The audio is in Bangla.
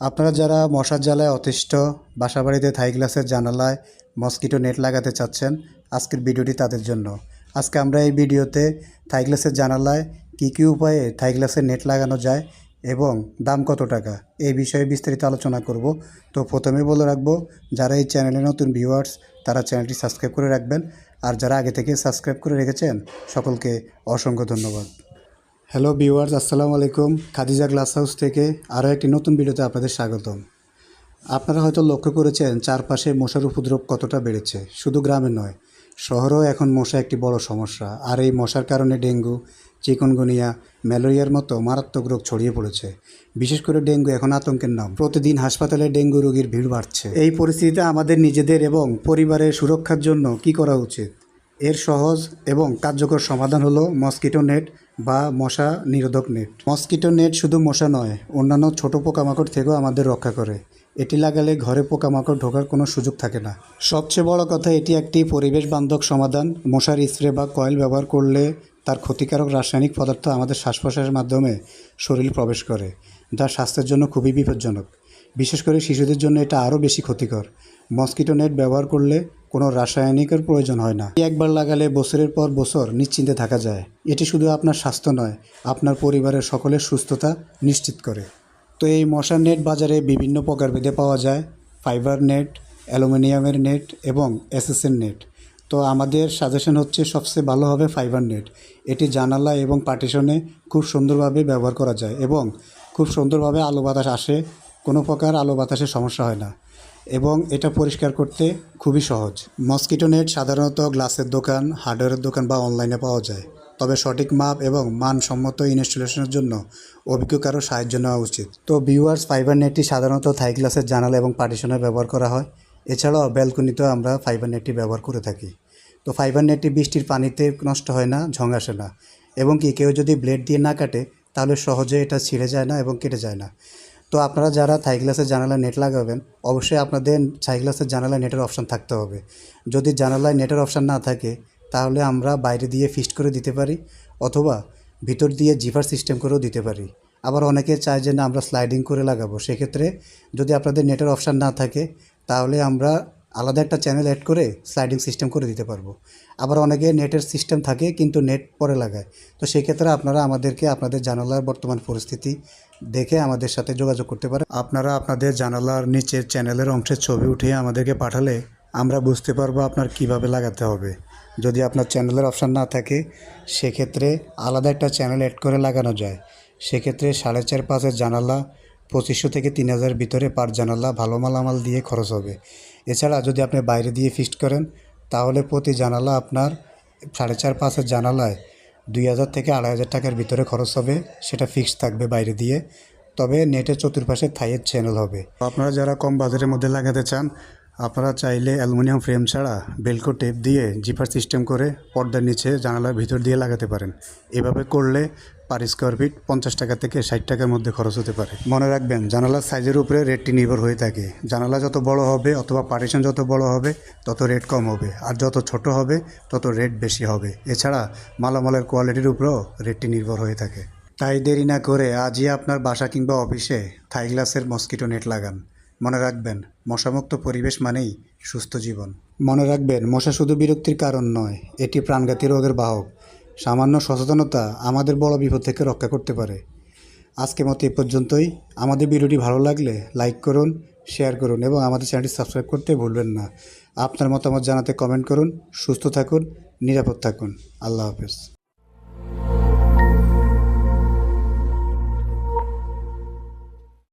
আপনারা যারা মশার জ্বালায় অতিষ্ঠ, বাসাবাড়িতে থাই গ্লাসের জানালায় মসকিটো নেট লাগাতে চাচ্ছেন, আজকের ভিডিওটি তাদের জন্য। আজকে আমরা এই ভিডিওতে থাই গ্লাসের জানালায় কী কী উপায়ে থাই গ্লাসের নেট লাগানো যায় এবং দাম কত টাকা এই বিষয়ে বিস্তারিত আলোচনা করব। তো প্রথমে বলে রাখব, যারা এই চ্যানেলে নতুন ভিউয়ার্স তারা চ্যানেলটি সাবস্ক্রাইব করে রাখবেন। আর যারা আগে থেকে সাবস্ক্রাইব করে রেখেছেন, সকলকে অসংখ্য ধন্যবাদ। হ্যালো ভিউয়ার্স আসসালামু আলাইকুম। খাদিজা গ্লাস হাউস থেকে আরও একটি নতুন ভিডিওতে আপনাদের স্বাগতম। আপনারা হয়তো লক্ষ্য করেছেন, চারপাশে মশার উপদ্রব কতটা বেড়েছে। শুধু গ্রামে নয়, শহরেও এখন মশা একটি বড় সমস্যা। আর এই মশার কারণে ডেঙ্গু, চিকনগুনিয়া, ম্যালেরিয়ার মতো মারাত্মক রোগ ছড়িয়ে পড়েছে। বিশেষ করে ডেঙ্গু এখন আতঙ্কের নাম। প্রতিদিন হাসপাতালে ডেঙ্গু রোগীর ভিড় বাড়ছে। এই পরিস্থিতিতে আমাদের নিজেদের এবং পরিবারের সুরক্ষার জন্য কি করা উচিত? এর সহজ এবং কার্যকর সমাধান হলো মসকিটো নেট বা মশা নিরোধক নেট। মসকিটো নেট শুধু মশা নয়, অন্যান্য ছোট পোকামাকড় থেকেও আমাদের রক্ষা করে। এটি লাগালে ঘরে পোকামাকড় ঢোকার কোনো সুযোগ থাকে না। সবচেয়ে বড় কথা, এটি একটি পরিবেশ বান্ধব সমাধান। মশার স্প্রে বা কয়েল ব্যবহার করলে তার ক্ষতিকারক রাসায়নিক পদার্থ আমাদের শ্বাস প্রশ্বাসের মাধ্যমে শরীরে প্রবেশ করে, যা স্বাস্থ্যের জন্য খুবই বিপজ্জনক। বিশেষ করে শিশুদের জন্য এটা আরও বেশি ক্ষতিকর। মসকিটো নেট ব্যবহার করলে কোনো রাসায়নিকের প্রয়োজন হয় না। একবার লাগালে বছরের পর বছর নিশ্চিন্তে থাকা যায়। এটি শুধু আপনার স্বাস্থ্য নয়, আপনার পরিবারের সকলের সুস্থতা নিশ্চিত করে। তো এই মশার নেট বাজারে বিভিন্ন প্রকার প্রকারভেদে পাওয়া যায়, ফাইবার নেট, অ্যালুমিনিয়ামের নেট এবং এসএসএন নেট। তো আমাদের সাজেশন হচ্ছে, সবচেয়ে ভালো হবে ফাইবার নেট। এটি জানালা এবং পার্টিশনে খুব সুন্দরভাবে ব্যবহার করা যায় এবং খুব সুন্দরভাবে আলো বাতাস আসে, কোনো প্রকার আলো বাতাসের সমস্যা হয় না। এবং এটা পরিষ্কার করতে খুবই সহজ। মসকিটো নেট সাধারণত গ্লাসের দোকান, হার্ডওয়্যারের দোকান বা অনলাইনে পাওয়া যায়। তবে সঠিক মাপ এবং মানসম্মত ইনস্টলেশনের জন্য অভিজ্ঞ কারও সাহায্য নেওয়া উচিত। তো ভিউয়ার্স, ফাইবার নেটটি সাধারণত থাই গ্লাসের জানালা এবং পার্টিশনে ব্যবহার করা হয়। এছাড়াও ব্যালকনিতেও আমরা ফাইবার নেটটি ব্যবহার করে থাকি। তো ফাইবার নেটটি বৃষ্টির পানিতে নষ্ট হয় না, ঝং আসে না। এবং কি কেউ যদি ব্লেড দিয়ে না কাটে, তাহলে সহজে এটা ছিঁড়ে যায় না এবং কেটে যায় না। তো আপনারা যারা থাই গ্লাসের জানালা নেট লাগাবেন, অবশ্যই আপনাদের থাই গ্লাসের জানালায় নেটের অপশান থাকতে হবে। যদি জানালায় নেটের অপশান না থাকে, তাহলে আমরা বাইরে দিয়ে ফিস্ট করে দিতে পারি, অথবা ভিতর দিয়ে জিভার সিস্টেম করেও দিতে পারি। আবার অনেকে চায় যে, না, আমরা স্লাইডিং করে লাগাবো। সেক্ষেত্রে যদি আপনাদের নেটের অপশান না থাকে, তাহলে আমরা আলাদা একটা চ্যানেল অ্যাড করে স্লাইডিং সিস্টেম করে দিতে পারব। আবার অনেকে নেটের সিস্টেম থাকে, কিন্তু নেট পরে লাগায়। তো সেক্ষেত্রে আপনারা আমাদেরকে, আপনাদের জানালার বর্তমান পরিস্থিতি দেখে আমাদের সাথে যোগাযোগ করতে পারেন আপনারা আপনাদের জানালার নিচের চ্যানেলের অংশের ছবি উঠিয়ে আমাদেরকে পাঠালে আমরা বুঝতে পারব আপনার কীভাবে লাগাতে হবে। যদি আপনার চ্যানেলের অপশান না থাকে, সেক্ষেত্রে আলাদা একটা চ্যানেল অ্যাড করে লাগানো যায়। সেক্ষেত্রে সাড়ে চার পাঁচের জানালা, পঁচিশশো থেকে তিন হাজার ভিতরে পার জানালা ভালো মালামাল দিয়ে খরচ হবে। এছাড়া যদি আপনি বাইরে দিয়ে ফিক্সড করেন, তাহলে প্রতি জানালা আপনার সাড়ে চার পাঁচের জানালায় দুই হাজার থেকে আড়াই হাজার টাকার ভিতরে খরচ হবে, সেটা ফিক্স থাকবে বাইরে দিয়ে। তবে নেটের চতুর্পাশে থাইয়ের চ্যানেল হবে। আপনারা যারা কম বাজারের মধ্যে লাগাতে চান, আপনারা চাইলে অ্যালুমিনিয়াম ফ্রেম ছাড়া বেলকো টেপ দিয়ে জিপার সিস্টেম করে পর্দার নিচে জানালার ভিতর দিয়ে লাগাতে পারেন। এভাবে করলে পার স্কোয়ার ফিট পঞ্চাশ টাকা থেকে ষাট টাকার মধ্যে খরচ হতে পারে। মনে রাখবেন, জানালার সাইজের উপরে রেটটি নির্ভর হয়ে থাকে। জানালা যত বড় হবে অথবা পার্টিশন যত বড় হবে, তত রেট কম হবে। আর যত ছোট হবে, তত রেট বেশি হবে। এছাড়া মালামালের কোয়ালিটির উপরেও রেটটি নির্ভর হয়ে থাকে। তাই দেরি না করে আজই আপনার বাসা কিংবা অফিসে থাই গ্লাসের মস্কিটো নেট লাগান। মনে রাখবেন, মশামুক্ত পরিবেশ মানেই সুস্থ জীবন। মনে রাখবেন, মশা শুধু বিরক্তির কারণ নয়, এটি প্রাণঘাতী রোগের বাহক। সামান্য সচেতনতা আমাদের বড় বিপদ থেকে রক্ষা করতে পারে। আজকে মতো এ পর্যন্তই। আমাদের ভিডিওটি ভালো লাগলে লাইক করুন, শেয়ার করুন এবং আমাদের চ্যানেলটি সাবস্ক্রাইব করতে ভুলবেন না। আপনার মতামত জানাতে কমেন্ট করুন, সুস্থ থাকুন, নিরাপদ থাকুন। আল্লাহ হাফেজ।